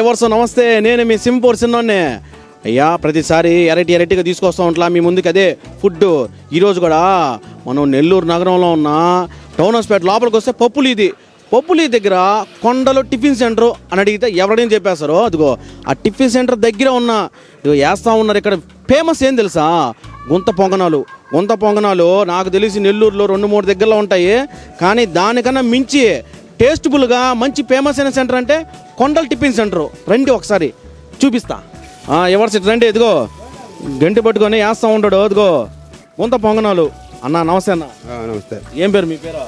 ఎవర్స్ నమస్తే. నేను మీ సింపూర్ సిన్నోన్నే అయ్యా ప్రతిసారి ఎరటి ఎరటిగా తీసుకొస్తూ ఉంటా మీ ముందుకు అదే ఫుడ్ ఈరోజు కూడా మనం నెల్లూరు నగరంలో ఉన్న టౌన్ హాస్పిటల్ లోపలికి వస్తే పప్పులు ఇది. పప్పులి దగ్గర కొండలో టిఫిన్ సెంటర్ అని అడిగితే ఎవరైనా చెప్పేస్తారో? అదిగో ఆ టిఫిన్ సెంటర్ దగ్గర ఉన్న ఇదిగో వేస్తూ ఉన్నారు ఇక్కడ ఫేమస్ ఏం తెలుసా? గుంత పొంగనాలు. గుంత పొంగనాలు నాకు తెలిసి నెల్లూరులో రెండు మూడు దగ్గరలో ఉంటాయి. కానీ దానికన్నా మించి టేస్టబుల్గా మంచి ఫేమస్ అయిన సెంటర్ అంటే కొండల టిఫిన్ సెంటర్. రండి ఒకసారి. చూపిస్తా. ఎవరు సిట్ రండి ఇదిగో. గంటి పట్టుకొని వేస్తూ ఉంటాడు అదిగో. గుంత పొంగనాలు. అన్న నమస్తే అన్న. నమస్తే. ఏం పేరు మీ పేరు?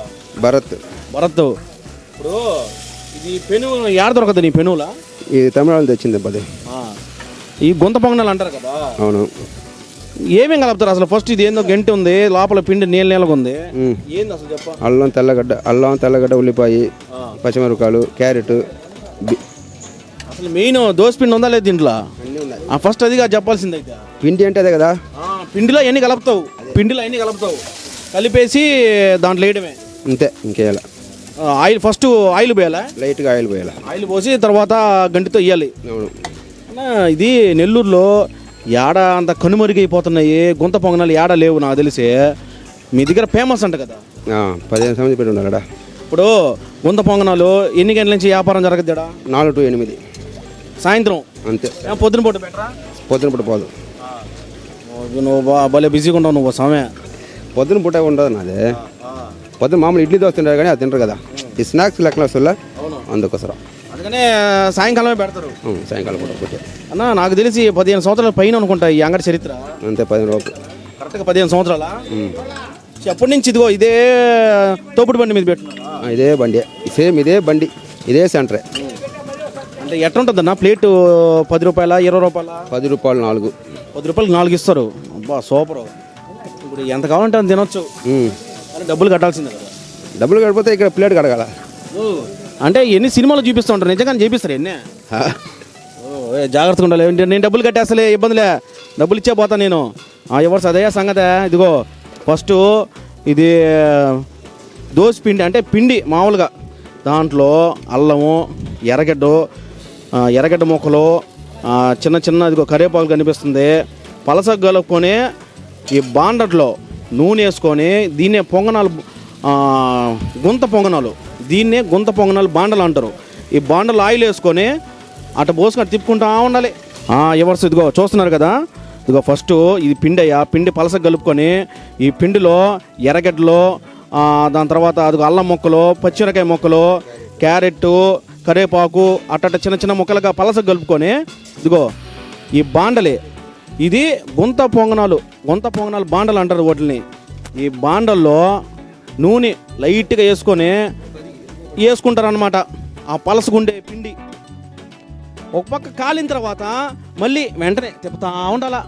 భరత్. భరత్. ఇప్పుడు ఇది పెను ఏడ దొరకదు నీ పెనులా ఇది తమిళనాడు తెచ్చింది పది. ఈ గుంత పొంగనాలు అంటారు కదా? అవును. ఏమేం కలుపుతారు అసలు? ఫస్ట్ ఇది ఏందో గంటి ఉంది లోపల పిండి నీళ్ళ నీళ్ళగా ఉంది. ఏంది అసలు చెప్ప? అల్లం తెల్లగడ్డ అల్లం తెల్లగడ్డ ఉల్లిపాయ పచ్చిమిరపకాయలు క్యారెట్ అసలు మెయిన్ దోశ పిండి ఉందా లేదు దీంట్లో? ఆ ఫస్ట్ అదిగా చెప్పాల్సింది అయితే పిండి అంటే అదే కదా పిండిలో ఎన్ని కలుపుతావు? పిండిలో ఎన్ని కలుపుతావు? కలిపేసి దాంట్లో వేయడమే. అంతే ఇంకేయాల. ఆయిల్ ఫస్ట్ ఆయిల్ పోయాలా? లైట్గా ఆయిల్ పోయాల. ఆయిల్ పోసి తర్వాత గంటితో ఇవ్వాలి అవును. అన్నా, ఇది నెల్లూరులో యాడ అంత కనుమరుగైపోతున్నాయి గుంత పొంగనాలు యాడ లేవు నాకు తెలిసి. మీ దగ్గర ఫేమస్ అంట కదా? ఆ, పదిహేను సంవత్సరం పెట్టి ఉండాలడా ఇప్పుడు గుంత పొంగనాలు ఎన్ని గంటల నుంచి వ్యాపారం జరగద్దాడా? నాలుగు టు ఎనిమిది. సాయంత్రం? అంతే. ఏం పొద్దున పూట పెట్టరా పొద్దున పూట పోదు. నువ్వు బా- భలే బిజీగా ఉండవు నువ్వు సమయ పొద్దున పూట ఉండదు నాదే. పొద్దున మామూలు ఇడ్లీ దోశ తింటారు కానీ అది తింటారు కదా. ఈ స్నాక్స్ లెక్కన వస్తుందా అందుకోసరం. అందుకనే సాయంకాలమే పెడతారు. సాయంకాలం పూట పూట. అన్న నాకు తెలిసి పదిహేను సంవత్సరాల పైన అనుకుంటా ఈ అంగడి చరిత్ర. అంతే పదిహేను లోపు. కరెక్ట్గా పదిహేను సంవత్సరాలా. ఎప్పటి నుంచి ఇదిగో ఇదే తోపుడు బండి మీద ఆ, ఇదే బండి. సేమ్ ఇదే బండి ఇదే సెంటరే. అంటే ఎట్లుంటుందన్న? ప్లేటు పది రూపాయల ఇరవై రూపాయల? పది రూపాయలు నాలుగు. పది రూపాయలకి నాలుగు ఇస్తారు. అబ్బా సూపర్. ఇప్పుడు ఎంత కావాలంటే అంత తినొచ్చు. కానీ డబ్బులు కట్టాల్సిందే కదా. డబ్బులు కడిపోతే ఇక్కడ ప్లేట్ కడగాల. అంటే ఎన్ని సినిమాలు చూపిస్తూ ఉంటారు? నిజంగానే చేపిస్తారు ఎన్ని? జాగ్రత్తగా ఉండాలి. నేను డబ్బులు కట్టేస్తలే ఇబ్బందిలే. డబ్బులు ఇచ్చే పోతా నేను. ఎవరు అదే సంగతే? ఇదిగో ఫస్ట్ ఇది దోశ పిండి అంటే పిండి మామూలుగా. దాంట్లో అల్లము ఎర్రగడ్డ ఎర్రగడ్డ ముక్కలు చిన్న చిన్న ఇదిగో కరివేపాకు కనిపిస్తుంది. పలస కలుపుకొని ఈ బాండట్లో నూనె వేసుకొని దీన్నే పొంగనాలు గుంత పొంగనాలు. దీన్నే గుంత పొంగనాలు బాండలు అంటారు. ఈ బాండలు ఆయిల్ వేసుకొని అటు పోసుకొని తిప్పుకుంటా ఉండాలి. ఎవరు ఇదిగో చూస్తున్నారు కదా? ఇదిగో ఫస్ట్ ఇది పిండి అయ్యా పిండి పలస కలుపుకొని ఈ పిండిలో ఎర్రగడ్డలు దాని తర్వాత అదిగో అల్లం ముక్కలు పచ్చిమిరకాయ ముక్కలు క్యారెట్ కరివేపాకు అట్టట చిన్న చిన్న ముక్కలుగా పలస కలుపుకొని ఇదిగో ఈ బాండలే. ఇది గుంత పొంగనాలు గుంత పొంగనాలు బాండలు అంటారు వాటిని ఈ బాండల్లో నూనె లైట్గా వేసుకొని వేసుకుంటారనమాట ఆ పలసగుండే పిండి ఒక పక్క కాలిన తర్వాత మళ్ళీ వెంటనే తిప్పుతా ఉండాలా?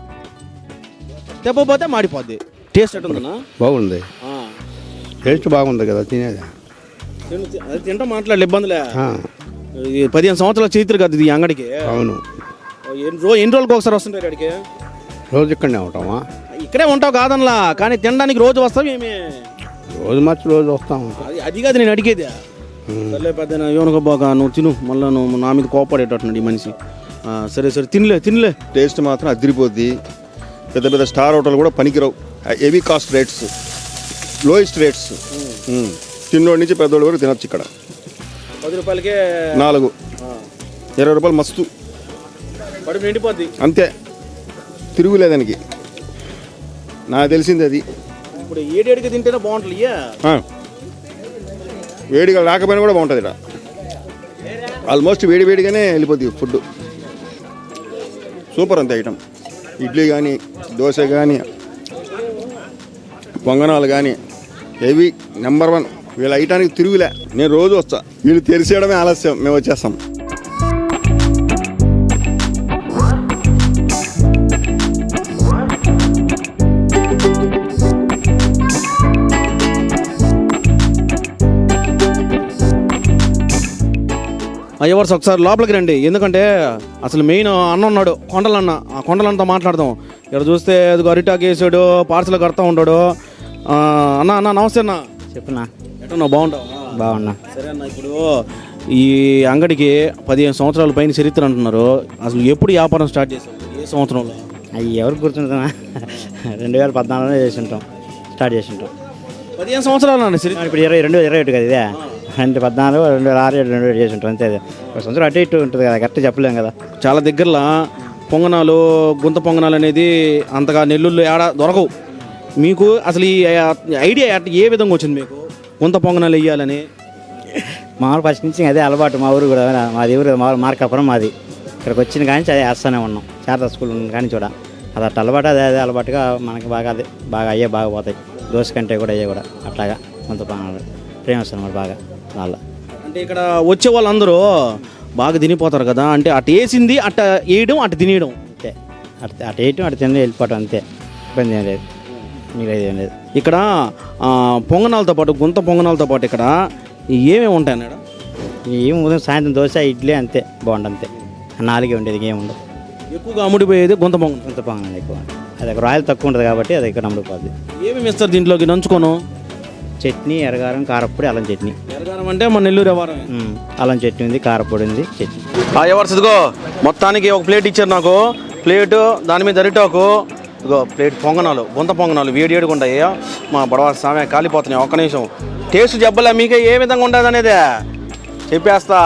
తిప్పకపోతే మాడిపోద్ది. టేస్ట్ ఎట్టుందన్నా బాగుంది. టేస్ట్ బాగుంది కదా తినేది. అది తింటా మాట్లాడలే ఇబ్బందిలే. ఇది పదిహేను సంవత్సరాల చరిత్ర కదా ఇది అంగడికి. అవును. ఎన్ని రోజు ఎన్ని రోజులకు ఒకసారి వస్తుంటారు ఇక్కడికి రోజు ఇక్కడనే ఉంటామా? ఇక్కడే ఉంటావు కాదనలా కానీ తినడానికి రోజు వస్తావు ఏమి రోజు మార్చి రోజు వస్తాం. అది అది కాదు నేను అడిగేది. సర్లే పెద్ద నువ్వు తిను మళ్ళీ నువ్వు నా మీద కోపడేటట్టున్నాడు ఈ మనిషి. సరే సరే తినలే తినలే. టేస్ట్ మాత్రం అదిరిపోద్ది. పెద్ద పెద్ద స్టార్ హోటల్ కూడా పనికిరావు. Heavy cost rates lowest rates. చిన్నోడి నుంచి పెద్దోడి వరకు తినొచ్చు ఇక్కడ. పది రూపాయలకే నాలుగు. ఇరవై రూపాయలు మస్తు. నిండిపోద్ది. అంతే. తిరుగులేదానికి నాకు తెలిసింది అది. ఇప్పుడు ఏడేడికి తింటేనే బాగుంటుంది. వేడిగా రాకపోయినా కూడా బాగుంటుంది ఇక్కడ ఆల్మోస్ట్ వేడి వేడిగానే వెళ్ళిపోద్ది ఫుడ్ సూపర్ అంతే ఐటమ్ ఇడ్లీ కానీ దోశ కానీ పొంగనాలు కానీ హెవీ నెంబర్ వన్ వీళ్ళ ఐటానికి తిరుగులే. నేను రోజు వస్తా. వీళ్ళు తెరిచేయడమే ఆలస్యం. మేము వచ్చేస్తాం. ఎవరు ఒకసారి లోపలికి రండి. ఎందుకంటే అసలు మెయిన్ అన్న ఉన్నాడు కొండలన్న. ఆ కొండలన్నతో మాట్లాడదాం. ఇక్కడ చూస్తే అది అరిటాక్ వేసాడు పార్సల్ కడతా ఉంటాడు అన్న అన్న నమస్తే అన్న. చెప్పునా? ఎట్టున్నావు బాగుంటావు? బాగున్నా. సరే అన్న ఇప్పుడు ఈ అంగడికి పదిహేను సంవత్సరాల పైన చరిత్ర అంటున్నారు. అసలు ఎప్పుడు వ్యాపారం స్టార్ట్ చేశారు? ఏ సంవత్సరంలో? అవి ఎవరికి గుర్తుంటుందా? రెండు వేల పద్నాలుగులో చేసి ఉంటాం. స్టార్ట్ చేసి ఉంటాం. పదిహేను సంవత్సరాలు అండి చరిత్ర. ఇప్పుడు ఇరవై రెండు వేల ఇరవై ఒకటి కదా ఇదే? రెండు పద్నాలుగు రెండు వేల ఆరు ఏడు రెండు వేలు చేసి ఉంటాం అంతే. ఒక సంవత్సరం అటు ఇటు ఉంటుంది కదా కరెక్ట్ చెప్పలేం కదా. చాలా దగ్గరలో పొంగనాలు గుంత పొంగనాలు అనేది అంతగా నెల్లూరులో ఏడ దొరకవు. మీకు అసలు ఈ ఐడియా ఏ విధంగా వచ్చింది మీకు? గుంత పొంగనాలు వేయాలని? మామూలు ఫస్ట్ నుంచి అదే అలవాటు మా ఊరు కూడా మాది ఊరు మా మార్కాపురం మాది. ఇక్కడికి వచ్చిన కానీ అదే వేస్తూనే ఉన్నాం. శారదా స్కూల్ ఉన్న కానీ చూడ అది అట్లా అలవాటు అదే అదే అలవాటుగా మనకి బాగా అదే బాగా అయ్యే బాగా పోతాయి. దోశ కంటే కూడా అయ్యే కూడా అట్లాగా కొంత ప్రేమ వస్తుంది బాగా. వాళ్ళ అంటే ఇక్కడ వచ్చే వాళ్ళందరూ బాగా తినిపోతారు కదా అంటే అటు వేసింది అట్ట వేయడం అటు తినేయడం. అంతే. అటు అటు వేయటం అటు తిండి వెళ్ళిపోవటం అంతే. ఇబ్బంది ఏం లేదు. మీరు ఏం లేదు. ఇక్కడ పొంగనాలతో పాటు గుంత పొంగనాలతో పాటు ఇక్కడ ఏమేమి ఉంటాయి అన్నాడు ఏం ఉదయం సాయంత్రం దోశ ఇడ్లీ అంతే బాగుండు అంతే నాలుగే ఉండేది ఏం ఉండదు. ఎక్కువగా అమ్ముడిపోయేది గుంత పొంగనాలు. కొంత బాగుంది ఎక్కువ. అది రాయలు తక్కువ ఉంటుంది కాబట్టి అది ఇక్కడ అమ్ముడుపోద్ది. ఏమేమి ఇస్తారు దీంట్లోకి నంచుకోను? చట్నీ ఎరగారం కారప్పొడి అల్లం చట్నీ. ఎరగారం అంటే మన నెల్లూరు వ్యవహారం. అల్లం చట్నీ ఉంది కారప్పొడి ఉంది చట్నీ. ఎవరు ఇదిగో మొత్తానికి ఒక ప్లేట్ ఇచ్చారు నాకు. ప్లేటు దాని మీద అరిటాకు. ఇగో ప్లేట్ పొంగనాలు గుంత పొంగనాలు వేడి వేడిగా ఉంటాయి. మా బడవ సామె కాలిపోతున్నాయి ఒక్క నిమిషం. టేస్ట్ చెప్పలే మీకే ఏ విధంగా ఉంటుంది అనేది. చెప్పేస్తా.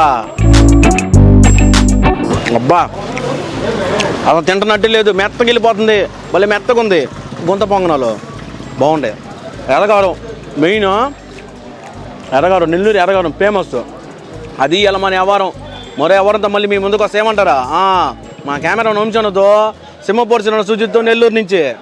అబ్బా అసలు తింటున్నట్టు లేదు. మెత్తగా వెళ్ళిపోతుంది. భలే మెత్తగా ఉంది. గుంత పొంగనాలు. బాగుండే. ఎర్రగారం. మెయిన్ ఎర్రగారం నెల్లూరు ఎర్రగారం ఫేమస్ అది ఇలా మన వ్యవహారం. మరో ఎవరంతా మళ్ళీ మీ ముందుకు వస్తే ఏమంటారా మా కెమెరా వంశనతో సింహపూర్ సినిమా నెల్లూరు నుంచి.